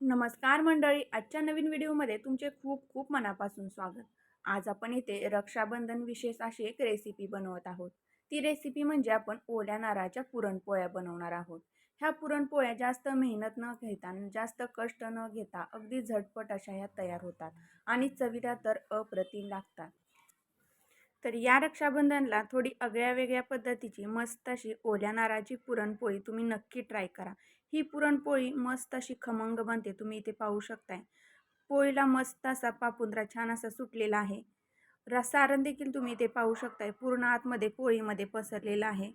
नमस्कार मंडळी. आजच्या नवीन व्हिडिओमध्ये तुमचे खूप खूप मनापासून स्वागत. आज आपण इथे रक्षाबंधन विशेष अशी एक रेसिपी बनवत आहोत. ती रेसिपी म्हणजे आपण ओल्या नारळाच्या पुरणपोळ्या बनवणार आहोत. ह्या पुरणपोळ्या जास्त मेहनत न घेता जास्त कष्ट न घेता अगदी झटपट अशा ह्या तयार होतात आणि चवीला तर अप्रतिम लागतात. तर या रक्षाबंधनला थोडी आगळ्या वेगळ्या पद्धतीची मस्त अशी ओल्या नाराची पुरणपोळी तुम्ही नक्की ट्राय करा. ही पुरणपोळी मस्त अशी खमंग बनते तुम्ही इथे पाहू शकताय. पोळीला मस्त असा पापुंद्रा छान असा सुटलेला आहे. रसारण देखील तुम्ही इथे पाहू शकताय पूर्ण आतमध्ये पोळीमध्ये पसरलेला आहे.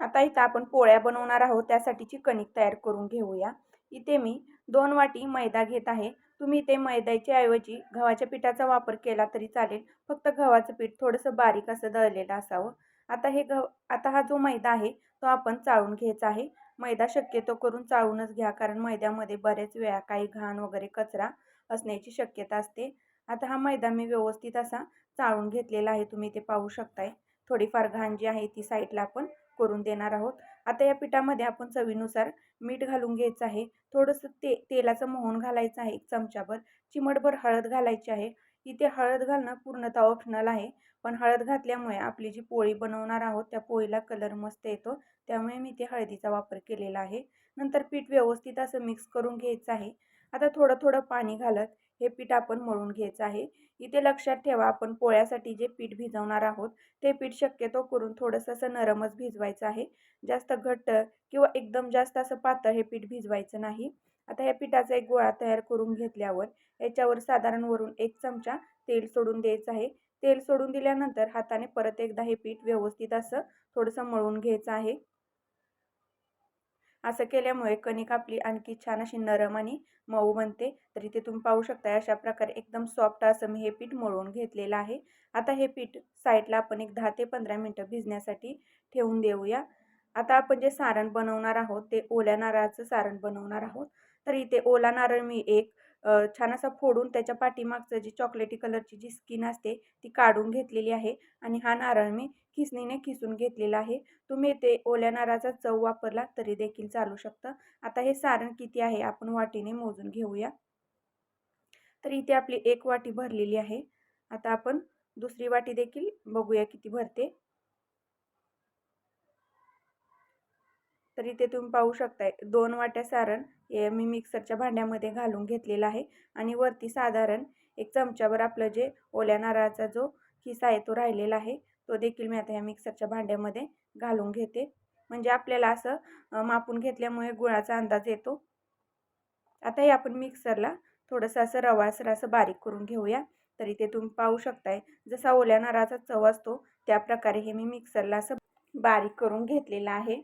आता इथं आपण पोळ्या बनवणार आहोत त्यासाठीची कणिक तयार करून घेऊया. इथे मी दोन वाटी मैदा घेत आहे. तुम्ही ते मैद्याच्या ऐवजी गव्हाच्या पिठाचा वापर केला तरी चालेल. फक्त गव्हाचं पीठ थोडंसं बारीक असं दळलेलं असावं. आता हे गव आता हा जो मैदा आहे तो आपण चाळून घ्यायचा आहे. मैदा शक्यतो करून चाळूनच घ्या कारण मैद्यामध्ये बरेच वेळा काही घाण वगैरे कचरा असण्याची शक्यता असते. आता हा मैदा मी व्यवस्थित असा चाळून घेतलेला आहे तुम्ही ते पाहू शकताय. थोडीफार घाण जी आहे ती साईडला आपण करून देणार आहोत. आता या पिठामध्ये आपण चवीनुसार मीठ घालून घ्यायचं आहे. थोडंसं ते तेलाचं मोहन घालायचं आहे एक चमचाभर. चिमटभर हळद घालायची आहे. इथे हळद घालणं पूर्णतः ऑप्शनल आहे. पण हळद घातल्यामुळे आपली जी पोळी बनवणार आहोत त्या पोळीला कलर मस्त येतो. त्यामुळे मी ते हळदीचा वापर केलेला आहे. नंतर पीठ व्यवस्थित असं मिक्स करून घ्यायचं आहे. आता थोडं थोडं पाणी घालत हे पीठ आपण मळून घ्यायचं आहे. इथे लक्षात ठेवा आपण पोळ्यासाठी जे पीठ भिजवणार आहोत ते पीठ शक्यतो करून थोडंसं असं नरमच भिजवायचं आहे. जास्त घट्ट किंवा एकदम जास्त असं पातळ हे पीठ भिजवायचं नाही. आता या पिठाचा एक गोळा तयार करून घेतल्यावर याच्यावर साधारण वरून एक चमचा तेल सोडून द्यायचं आहे. तेल सोडून दिल्यानंतर हाताने परत एकदा हे पीठ व्यवस्थित असं थोडंसं मळून घ्यायचं आहे. असं केल्यामुळे कणिक आपली आणखी छान अशी नरम आणि मऊ बनते. तर इथे तुम्ही पाहू शकता अशा प्रकारे एकदम सॉफ्ट असं मी हे पीठ मळून घेतलेलं आहे. आता हे पीठ साईडला आपण एक दहा ते पंधरा मिनटं भिजण्यासाठी ठेवून देऊया. आता आपण जे सारण बनवणार आहोत ते ओल्या नारळाचं सारण बनवणार आहोत. तर इथे ओला नारळ मी एक छान असा फोडून त्याच्या पाठीमागचं जी चॉकलेटी कलरची जी स्किन असते ती काढून घेतलेली आहे. आणि हा नारळ मी खिसणीने खिसून घेतलेला आहे. तुम्ही ते ओल्या नारळाचा चव वापरला तरी देखील चालू शकतं. आता हे सारण किती आहे आपण वाटीने मोजून घेऊया. तर इथे आपली एक वाटी भरलेली आहे. आता आपण दुसरी वाटी देखील बघूया किती भरते. तर इथे तुम्ही पाहू शकताय दोन वाट्या सारण हे मी मिक्सरच्या भांड्यामध्ये घालून घेतलेला आहे आणि वरती साधारण एक चमच्यावर आपलं जे ओल्या नारळाचा जो खिसा आहे तो राहिलेला आहे तो देखील मी आता ह्या मिक्सरच्या भांड्यामध्ये घालून घेते. म्हणजे आपल्याला असं मापून घेतल्यामुळे गुळाचा अंदाज येतो. आता हे आपण मिक्सरला थोडंसं असं रवासर असं बारीक करून घेऊया. तरी ते तुम्ही पाहू शकताय जसा ओल्या नारळाचा चव असतो त्या प्रकारे हे मी मिक्सरला असं बारीक करून घेतलेलं आहे.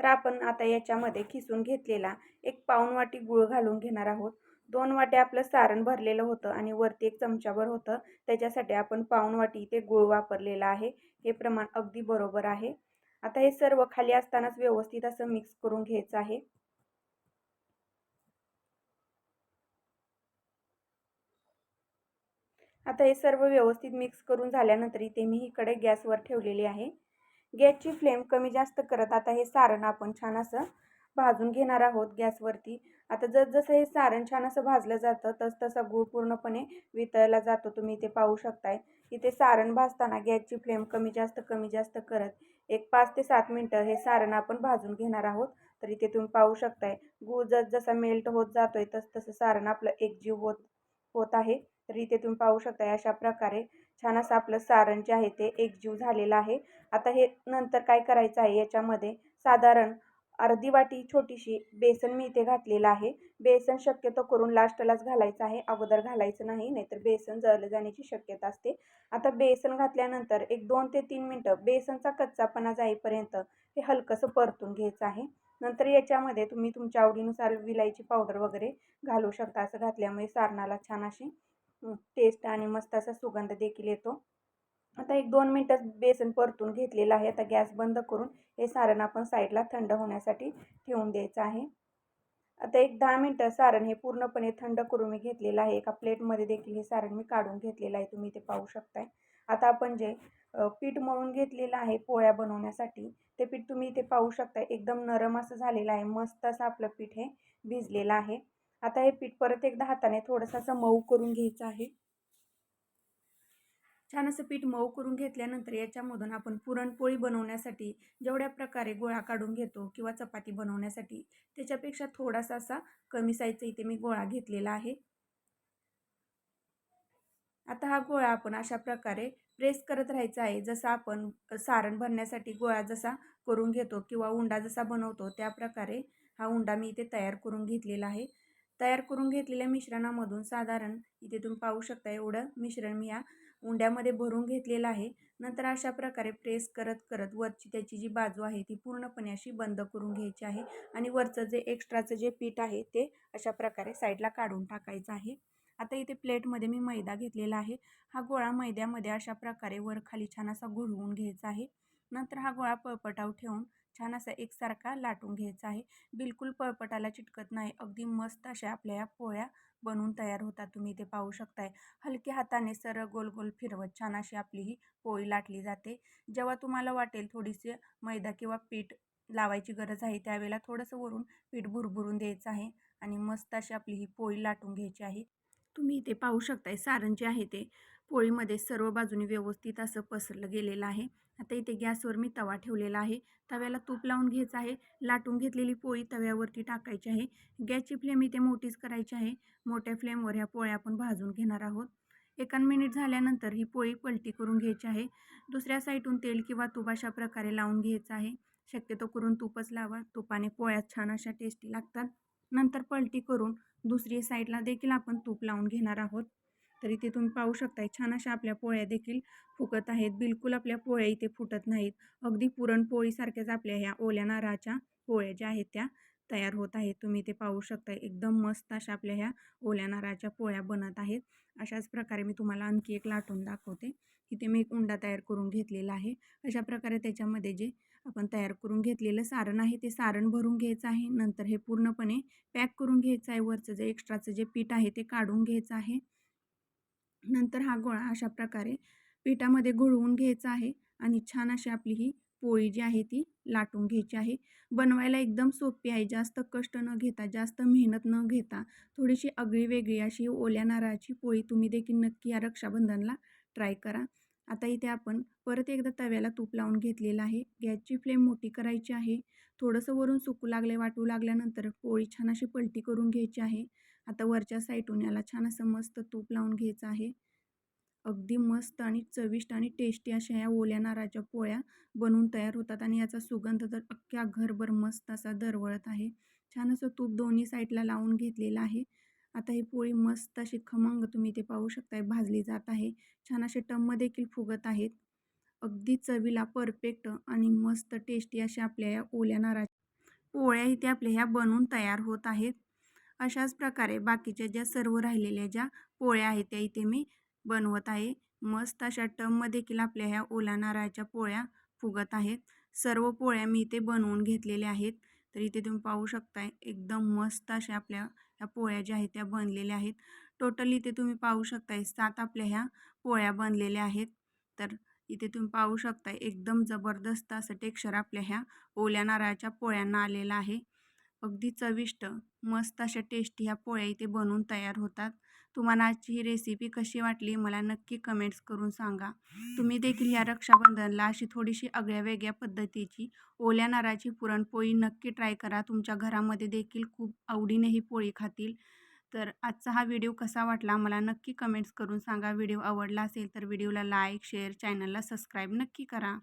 तर आपण आता याच्यामध्ये खिसून घेतलेला एक पाऊण वाटी गूळ घालून घेणार आहोत. दोन वाटे आपलं सारण भरलेलं होतं आणि वरती एक चमचाभर होतं. त्याच्यासाठी आपण पाऊण वाटी इथे गूळ वापरलेला आहे. हे प्रमाण अगदी बरोबर आहे. आता हे सर्व खाली असतानाच व्यवस्थित असं मिक्स करून घ्यायचं आहे. आता हे सर्व व्यवस्थित मिक्स करून झाल्यानंतर इथे मी इकडे गॅसवर ठेवलेली आहे. गॅसची फ्लेम कमी जास्त करत आता हे सारण आपण छान असं भाजून घेणार आहोत गॅसवरती. आता जसजसं हे सारण छान असं भाजलं जातं तस तसा गूळ पूर्णपणे वितळला जातो. तुम्ही इथे पाहू शकताय. इथे सारण भाजताना गॅसची फ्लेम कमी जास्त कमी जास्त करत एक पाच ते सात मिनटं हे सारण आपण भाजून घेणार आहोत. तर इथे तुम्ही पाहू शकताय. गूळ जस जसा मेल्ट होत जातोय तस तसं सारण आपलं एकजीव होत होत आहे. तर इथे तुम्ही पाहू शकता अशा प्रकारे. छान असं आपलं सारण जे आहे ते एकजीव झालेलं आहे. आता हे नंतर काय करायचं आहे याच्यामध्ये साधारण अर्धी वाटी छोटीशी बेसन मी इथे घातलेलं आहे. बेसन शक्यतो करून लास्टलाच घालायचं आहे. अगोदर घालायचं नाही नाहीतर बेसन जळलं जाण्याची शक्यता असते. आता बेसन घातल्यानंतर एक दोन ते तीन मिनटं बेसनचा कच्चापणा जाईपर्यंत हे हलकंसं परतून घ्यायचं आहे. नंतर याच्यामध्ये तुम्ही तुमच्या आवडीनुसार विलायची पावडर वगैरे घालू शकता असं घातल्यामुळे सारणाला छान अशी टेस्ट आणि मस्त असा सुगंध देखील येतो. आता एक दोन मिनटं बेसन परतून घेतलेलं आहे. आता गॅस बंद करून हे सारण आपण साईडला थंड होण्यासाठी ठेवून द्यायचं आहे. आता एक दहा मिनटं सारण हे पूर्णपणे थंड करून मी घेतलेलं आहे. एका प्लेटमध्ये देखील हे सारण मी काढून घेतलेलं आहे. तुम्ही ते पाहू शकताय. आता आपण जे पीठ मळून घेतलेलं आहे पोळ्या बनवण्यासाठी ते पीठ तुम्ही इथे पाहू शकता एकदम नरम असं झालेलं आहे. मस्त असं आपलं पीठ हे भिजलेलं आहे. आता हे पीठ परत एकदा हाताने थोडंसं असं मऊ करून घ्यायचं आहे. छान असं पीठ मऊ करून घेतल्यानंतर याच्यामधून आपण पुरणपोळी बनवण्यासाठी जेवढ्या प्रकारे गोळा काढून घेतो किंवा चपाती बनवण्यासाठी त्याच्यापेक्षा थोडासा असा कमी साईजचा इथे मी गोळा घेतलेला आहे. आता हा गोळा आपण अशा प्रकारे प्रेस करत राहायचा आहे. जसं आपण सारण भरण्यासाठी गोळा जसा करून घेतो किंवा उंडा जसा बनवतो त्या प्रकारे हा उंडा मी इथे तयार करून घेतलेला आहे. तयार करून घेतलेल्या मिश्रणामधून साधारण इथे तुम्ही पाहू शकता एवढं मिश्रण मी या उंड्यामध्ये भरून घेतलेलं आहे. नंतर अशा प्रकारे प्रेस करत करत वरची त्याची जी बाजू आहे ती पूर्णपणे अशी बंद करून घ्यायची आहे आणि वरचं जे एक्स्ट्राचं जे पीठ आहे ते अशा प्रकारे साईडला काढून टाकायचं आहे. आता इथे प्लेटमध्ये मी मैदा घेतलेला आहे. हा गोळा मैद्यामध्ये अशा प्रकारे वर खाली छान असा घुळवून घ्यायचा आहे. नंतर हा गोळा पळपटाव ठेवून छान असा एकसारखा लाटून घ्यायचा आहे. बिलकुल पळपटाला चिटकत नाही. अगदी मस्त अशा आपल्या या पोळ्या बनवून तयार होतात तुम्ही ते पाहू शकताय. हलक्या हाताने सरळ गोल गोल फिरवत छान अशी आपली ही पोळी लाटली जाते. जेव्हा तुम्हाला वाटेल थोडीशी मैदा किंवा पीठ लावायची गरज आहे त्यावेळेला थोडंसं वरून पीठ भुरभुरून द्यायचं आहे आणि मस्त अशी आपली ही पोळी लाटून घ्यायची आहे. तुम्ही इथे पाहू शकताय सारण जे आहे ते पोळीमध्ये सर्व बाजूनी व्यवस्थित असं पसरलं गेलेलं आहे. आता इथे गॅसवर मी तवा ठेवलेला आहे. तव्याला तूप लावून घ्यायचं आहे. लाटून घेतलेली पोळी तव्यावरती टाकायची आहे. गॅसची फ्लेम इथे मोठीच करायची आहे. मोठ्या फ्लेमवर ह्या पोळ्या आपण भाजून घेणार आहोत. एकान मिनिट झाल्यानंतर ही पोळी पलटी करून घ्यायची आहे. दुसऱ्या साईडून तेल किंवा तूप अशा प्रकारे लावून घ्यायचं आहे. शक्यतो करून तूपच लावा. तुपाने पोळ्या छान अशा टेस्टी लागतात. नंतर पलटी करून दुसरी साईडला देखील आपण तूप लावून घेणार आहोत. तर इथे तुम्ही पाहू शकताय छान अशा आपल्या पोळ्या देखील फुकत आहेत. बिलकुल आपल्या पोळ्या इथे फुटत नाहीत. अगदी पुरणपोळीसारख्याच आपल्या ह्या ओल्या नारळाच्या पोळ्या ज्या आहेत त्या. तयार होत आहे तुम्ही ते पाहू शकता एकदम मस्त अशा आपल्या ह्या ओल्या नारळाच्या पोळ्या बनत आहेत. अशाच प्रकारे मी तुम्हाला आणखी एक लाटून दाखवते. इथे मी एक उंडा तयार करून घेतलेला आहे. अशा प्रकारे त्याच्यामध्ये जे आपण तयार करून घेतलेलं सारण आहे ते सारण भरून घ्यायचं आहे. नंतर हे पूर्णपणे पॅक करून घ्यायचं आहे. वरचं जे एक्स्ट्राचं जे पीठ आहे ते काढून घ्यायचं आहे. नंतर हा गोळा अशा प्रकारे पिठामध्ये घोळवून घ्यायचा आहे. आणि छान अशी आपली ही पोळी जी आहे ती लाटून घ्यायची आहे. बनवायला एकदम सोपी आहे. जास्त कष्ट न घेता जास्त मेहनत न घेता थोडीशी आगळी वेगळी अशी ओल्या नारळाची पोळी तुम्ही देखील नक्की या रक्षाबंधनला ट्राय करा. आता इथे आपण परत एकदा तव्याला तूप लावून घेतलेलं आहे. गॅसची फ्लेम मोठी करायची आहे. थोडंसं वरून सुकू लागले वाटू लागल्यानंतर पोळी छान अशी पलटी करून घ्यायची आहे. आता वरच्या साईडून याला छान असं मस्त तूप लावून घ्यायचं आहे. अगदी मस्त आणि चविष्ट आणि टेस्टी अशा या ओल्या नारळाच्या पोळ्या बनवून तयार होतात आणि याचा सुगंध तर अख्ख्या घरभर मस्त असा दरवळत आहे. छान असं तूप दोन्ही साईडला लावून घेतलेलं आहे. आता ही पोळी मस्त अशी खमंग तुम्ही ते पाहू शकताय भाजली जात आहे. छान असे टम्म देखील फुगत आहेत. अगदी चवीला परफेक्ट आणि मस्त टेस्टी अशा आपल्या या ओल्या नारळाच्या पोळ्या इथे आपल्या ह्या बनवून तयार होत आहेत. अशाच प्रकारे बाकीच्या ज्या सर्व राहिलेल्या ज्या पोळ्या आहेत त्या इथे मी बनवत आहे. मस्त अशा टममध्ये देखील आपल्या ह्या ओला नारळाच्या पोळ्या फुगत आहेत. सर्व पोळ्या मी इथे बनवून घेतलेल्या आहेत. तर इथे तुम्ही पाहू शकताय एकदम मस्त अशा आपल्या ह्या पोळ्या ज्या आहेत त्या बनलेल्या आहेत. टोटल इथे तुम्ही पाहू शकताय सात आपल्या ह्या पोळ्या बनलेल्या आहेत. तर इथे तुम्ही पाहू शकताय एकदम जबरदस्त असं टेक्स्चर आपल्या ह्या ओल्या नारळाच्या पोळ्यांना आलेलं आहे. अगदी चविष्ट मस्त अशा टेस्टी ह्या पोळ्या इथे बनवून तयार होतात. तुम्हाला आजची ही रेसिपी कशी वाटली मला नक्की कमेंट्स करून सांगा. तुम्ही देखील या रक्षाबंधनला अशी थोडीशी आगळ्या वेगळ्या पद्धतीची ओल्या नाराची पुरणपोळी नक्की ट्राय करा. तुमच्या घरामध्ये देखील खूप आवडीने ही पोळी खातील. तर आजचा हा व्हिडिओ कसा वाटला मला नक्की कमेंट्स करून सांगा. व्हिडिओ आवडला असेल तर व्हिडिओला लाईक शेअर चॅनलला सबस्क्राईब नक्की करा.